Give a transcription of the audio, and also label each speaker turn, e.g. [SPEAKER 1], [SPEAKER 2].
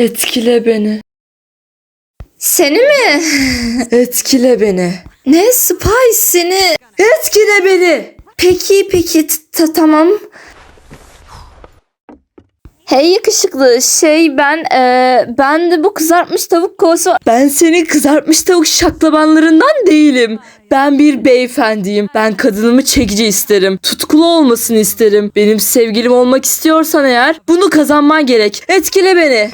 [SPEAKER 1] Etkile beni.
[SPEAKER 2] Seni mi?
[SPEAKER 1] Etkile beni.
[SPEAKER 2] Ne Spice seni?
[SPEAKER 1] Etkile beni.
[SPEAKER 2] Peki peki ta- tamam. Hey yakışıklı şey ben eee, ben de bu kızartmış tavuk kovası
[SPEAKER 1] Ben senin kızartmış tavuk şaklabanlarından değilim. Ben bir beyefendiyim. Ben kadınımı çekici isterim. Tutkulu olmasını isterim. Benim sevgilim olmak istiyorsan eğer bunu kazanman gerek. Etkile beni.